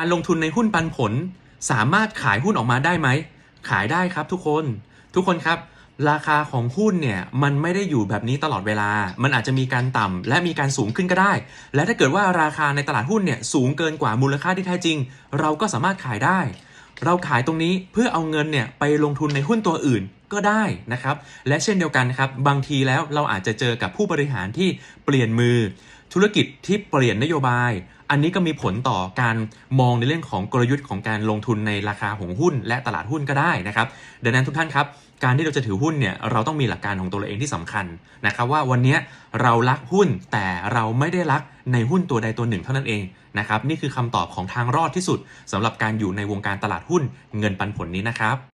การลงทุนในหุ้นปันผล สามารถขายหุ้นออกมาได้ไหม ขายได้ครับทุกคน ทุกคนครับ ราคาของหุ้นเนี่ยมันไม่ได้อยู่แบบนี้ตลอดเวลา มันอาจจะมีการต่ำและมีการสูงขึ้นก็ได้ และถ้าเกิดว่าราคาในตลาดหุ้นเนี่ยสูงเกินกว่ามูลค่าที่แท้จริง เราก็สามารถขายได้ เราขายตรงนี้เพื่อเอาเงินเนี่ยไปลงทุนในหุ้นตัวอื่น ก็ได้นะครับ และเช่นเดียวกันครับ บางทีแล้วเราอาจจะเจอกับผู้บริหารที่เปลี่ยนมือ ธุรกิจที่เปลี่ยนนโยบาย อันนี้ก็มีผลต่อการมองในเรื่องของกลยุทธ์ของการลงทุนในราคาของหุ้น และตลาดหุ้นก็ได้นะครับ ดังนั้นทุกท่านครับการที่เราจะถือหุ้นเนี่ยเราต้องมีหลักการของตัวเราเองที่สำคัญนะครับว่าวันนี้เรารักหุ้นแต่เราไม่ได้รักในหุ้นตัวใดตัวหนึ่งเท่านั้นเองนะครับนี่คือคำตอบของทางรอดที่สุดสำหรับการอยู่ในวงการตลาดหุ้นเงินปันผลนี้นะครับ